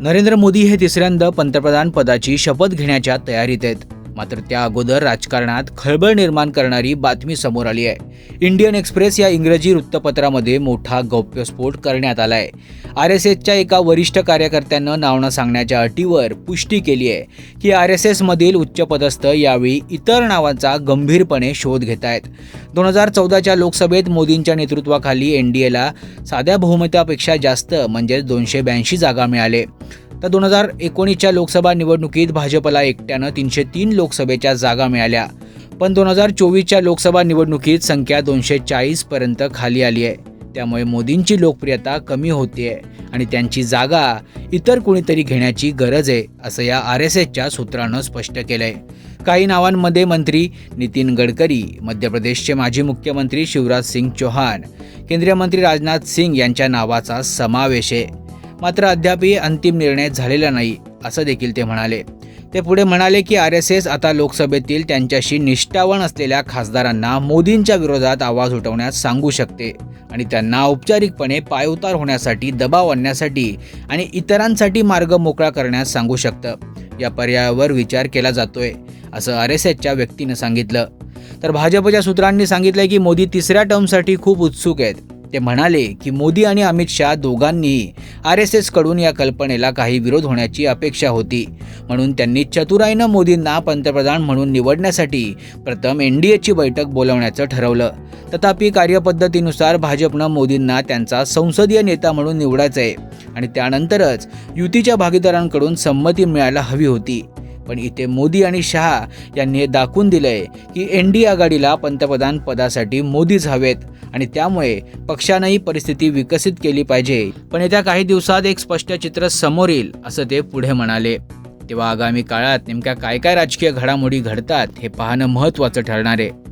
नरेंद्र मोदी हे तिसऱ्यांदा पंतप्रधान पदाची शपथ घेण्याच्या तयारीत आहेत. मात्र त्या अगोदर राजकारणात खळबळ निर्माण करणारी बातमी समोर आली आहे. इंडियन एक्सप्रेस या इंग्रजी वृत्तपत्रामध्ये मोठा गौप्यस्फोट करण्यात आलाय. आर एस एसच्या एका वरिष्ठ कार्यकर्त्यानं नावनं सांगण्याच्या अटीवर पुष्टी केली आहे की आर एस एसमधील उच्चपदस्थ यावेळी इतर नावांचा गंभीरपणे शोध घेत आहेत. दोन हजार चौदाच्या लोकसभेत मोदींच्या नेतृत्वाखाली एन डी एला साध्या बहुमतापेक्षा जास्त म्हणजेच दोनशे ब्याऐंशी जागा मिळाले. तर दोन हजार एकोणीसच्या लोकसभा निवडणुकीत भाजपला एकट्यानं तीनशे तीन लोकसभेच्या जागा मिळाल्या. पण दोन हजार चोवीसच्या लोकसभा निवडणुकीत संख्या दोनशे चाळीसपर्यंत खाली आली आहे. त्यामुळे मोदींची लोकप्रियता कमी होतीये आणि त्यांची जागा इतर कुणीतरी घेण्याची गरज आहे असं या आर एस एसच्या सूत्रानं स्पष्ट केलंय. काही नावांमध्ये मंत्री नितीन गडकरी मध्य प्रदेशचे माजी मुख्यमंत्री शिवराज सिंग चौहान केंद्रीय मंत्री राजनाथ सिंग यांच्या नावाचा समावेश आहे. मात्र अद्यापही अंतिम निर्णय झालेला नाही असं देखील ते म्हणाले. ते पुढे म्हणाले की आर एस एस आता लोकसभेतील त्यांच्याशी निष्ठावण असलेल्या खासदारांना मोदींच्या विरोधात आवाज उठवण्यास सांगू शकते आणि त्यांना औपचारिकपणे पायउतार होण्यासाठी दबाव आणण्यासाठी आणि इतरांसाठी मार्ग मोकळा करण्यास सांगू शकतं. या पर्यायावर विचार केला जातोय असं आर एस एसच्या व्यक्तीनं सांगितलं. तर भाजपच्या सूत्रांनी सांगितलं की मोदी तिसऱ्या टर्मसाठी खूप उत्सुक आहेत. ते म्हणाले की मोदी आणि अमित शहा दोघांनीही आर एस एसकडून या कल्पनेला काही विरोध होण्याची अपेक्षा होती. म्हणून त्यांनी चतुराईनं मोदींना पंतप्रधान म्हणून निवडण्यासाठी प्रथम एन डी एची बैठक बोलवण्याचं ठरवलं. तथापि कार्यपद्धतीनुसार भाजपनं मोदींना त्यांचा संसदीय नेता म्हणून निवडायचं आहे आणि त्यानंतरच युतीच्या भागीदारांकडून संमती मिळायला हवी होती. पण इथे मोदी आणि शहा यांनी हे दाखवून दिलंय की एन डी आघाडीला पंतप्रधान पदासाठी मोदीच हवेत आणि त्यामुळे पक्षानंही परिस्थिती विकसित केली पाहिजे. पण येत्या काही दिवसात एक स्पष्ट चित्र समोर येईल असं ते पुढे म्हणाले. तेव्हा आगामी काळात नेमक्या काय काय राजकीय घडामोडी घडतात हे पाहणं महत्त्वाचं ठरणार आहे.